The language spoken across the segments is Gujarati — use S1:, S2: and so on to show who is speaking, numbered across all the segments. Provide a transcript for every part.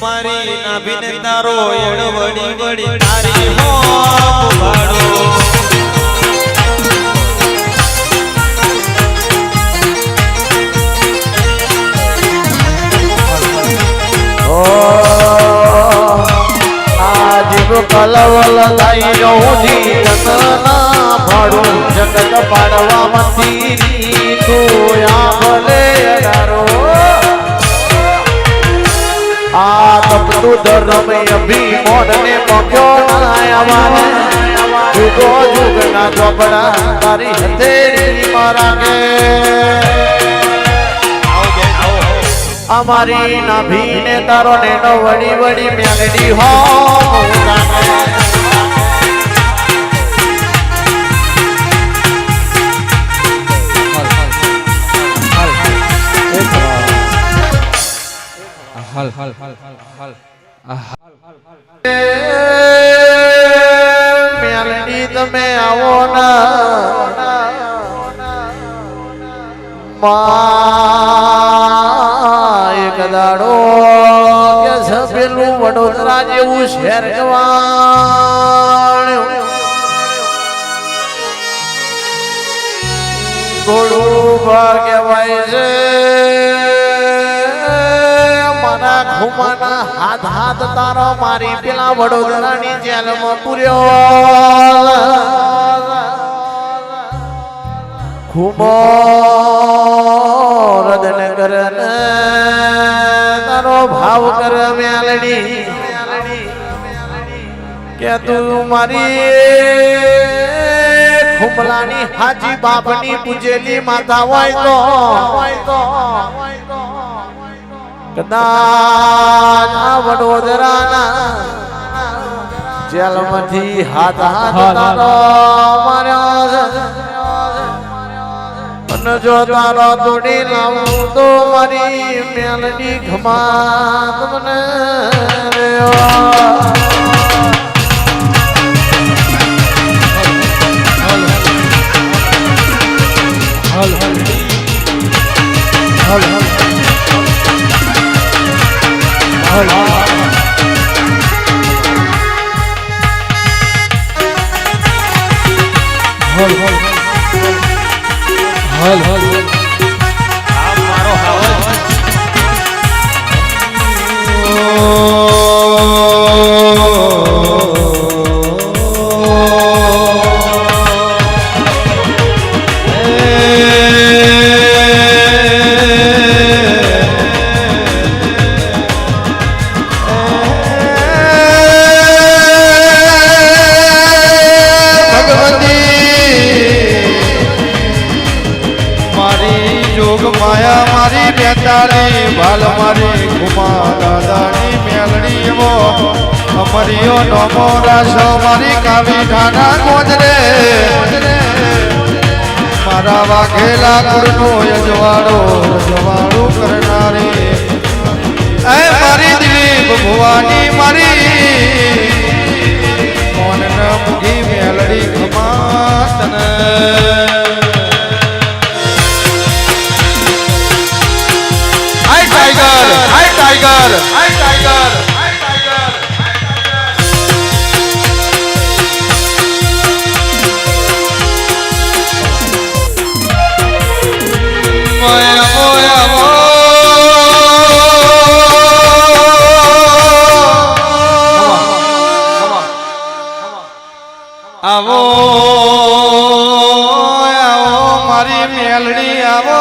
S1: મારી નાભીને તારો એડ વડી વડી તારી હો ભાડો
S2: કલવલ જગતના ભાડું જગત પાડવામાંથી તું આ ભલે અડારો આ તપતું ધર્મ અભિમોન ને મોક્યો ના આવાને જુગો જુગના ચોપડા તારી હથેળી મારા કે અમારી નાભીને તારો નેનો વડી વડી મેલડી હો
S3: હલ હલ હલ હલ
S2: હલ. તમે આવો ના. એક દાડો કે પેલું વડોદરા જેવું શહેર જવાણ્યું ઘોડું ભાગ્યવાય છે. ખુમાના હાથ હાથ તારો મારી પેલા વડોદરાની જેલમાં પૂર્યો. ખુમો રદન કરન તારો ભાવ કર મેલડી. કે તું મારી ખુમલાની હાજી બાપની પૂજેલી માતા હોય તો. કદાચ આ વડોદરાના જેલમાંથી હાથ હાથ માર્યો છે. જો તારો તોડી લાવું તો મારી મેલની ઘમા તમને
S3: હલ હલ. હલ હલ. Bye. તારે
S1: વાલ મારી
S4: કુમા દાદાની મેલડી મો નમો રાસો મારી કાવી ઠાના ગોજરે મારા વાઘેલા કુરનો યજવાડો યજવાડો કરનારે. એ મારી દીપ ભુવાની મારી. કોણ મૂકી મેલડી ખમા આવો આવો મારી મેલડી આવો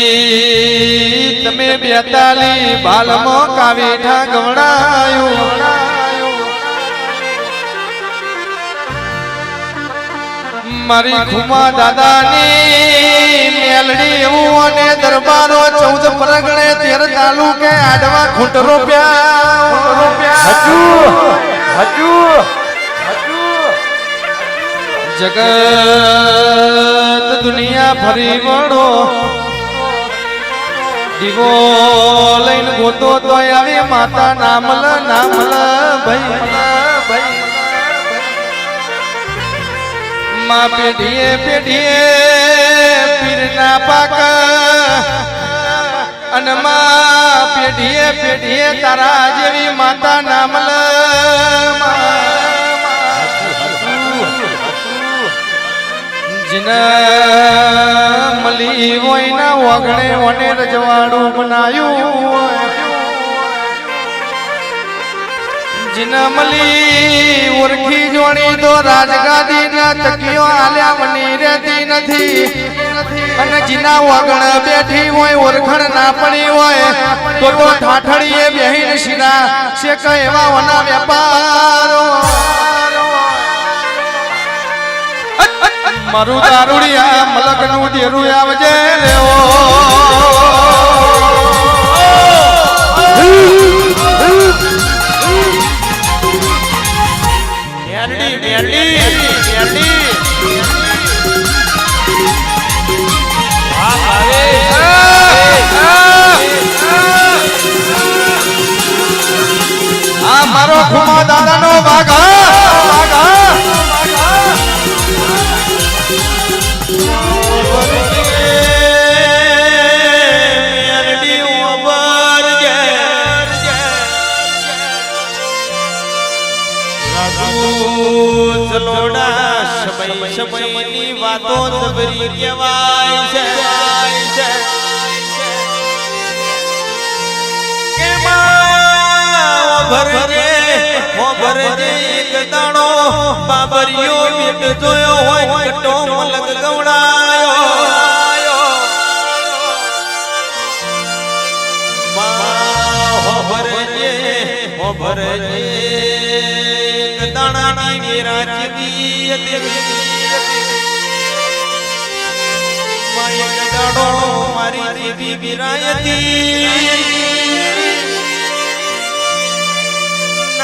S4: મેલડી તમે બેતાલી બાલમો કાવીઠા ગવડાયું. મારી ખુમા દાદાની મેલડી એવું અને દરબારો ચૌદ પરગણે તેર તાલુકે આડવા ખૂંટ રોપ્યા.
S2: હજુ
S4: જગત દુનિયા ફરી વળો. દીવો લઈને ગોતો તો આવી માતા નામલ નામલ ભાઈ. માં પેઢીએ પેઢીએ. પીરના પાક અને પેઢીએ પેઢીએ તારા જેવી માતા નામલ જીના મલી હોય ના વગણે વને રજવાડું બનાયું જીના મલી ઓળખી જોણી તો રાજગાદી ના તકીઓ આલ્યા મની રહેતી નથી. અને જીના વગણ બેઠી હોય ઓળખણ ના પડી હોય, તો તો ઠાઠડીએ બેહીને શીરા છે એવા વના વેપારો. મારું દારૂડિયા મલકનું ડેરું આવજે લેવો.
S1: મેરડી મેરડી મેરડી.
S4: દાદાનો વાઘા વાઘા
S1: મેરડી ઉંબર જે રાજુ ચલોડા સમય સમયની વાતો જબરી કહેવાય છે કે માં ભરજે હો ભરજે એક દાણો બાબરિયો બેટ જોયો હોય કટો મલક ગવડાયો. ભરજે હો ભરજે એક દાણાની મેરા ચીવી હતી માં એક દાડો મારી ચીવી બિરાયતી.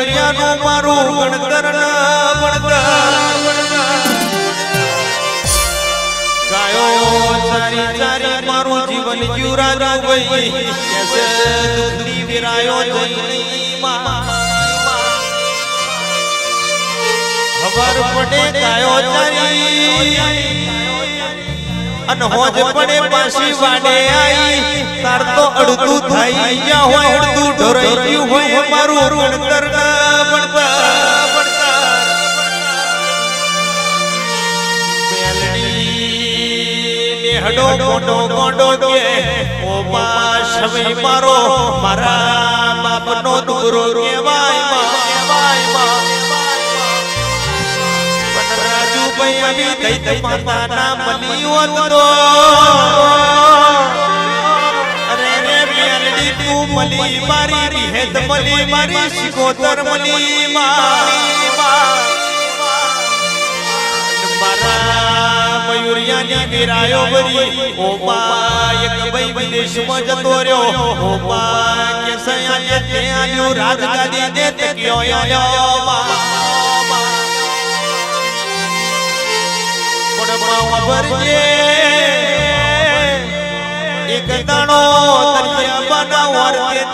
S1: એ મારું ગણતર ન ગાયો, ચારી ચારી, મારું જીવન જીવરાજો ગઈ. કેસે દુખની વિરાયો જઈ માં ખબર પડે ગાયો, ચારી. અને હોજ પડે પાછી વાડે આઈ. તાર તો અડધું થઈ ગયા હોય અડધું ઢોરાઈ ગયું હોય મારું ગણતર ના ને હડો મોટો મોટો કે ઓ મારો મારા બાપનો દુરો કહેવાય આવી દૈત માતાના મલી તો અરે રે મેલડી તું મલી મારી વિહેત મલી મારી, શિકોતર મલી મારી. તે રાજગાદી દે તે કયો યો એક દાણો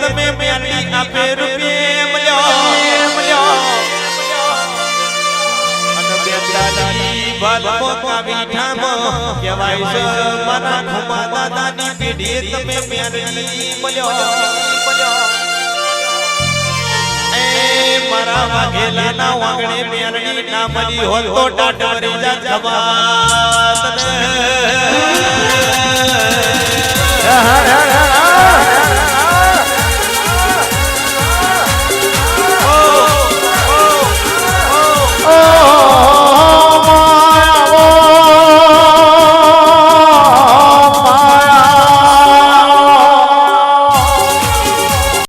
S1: તમે મેલી આપે રૂપિયે મળ્યો. મળ્યો અને બેદાની ભાલમો તમે મેલી મળ્યો મળ્યો. મારા વાઘેલા ના વાગણે મેરણી ના મળી હોત ટાટવરી જા જવાત.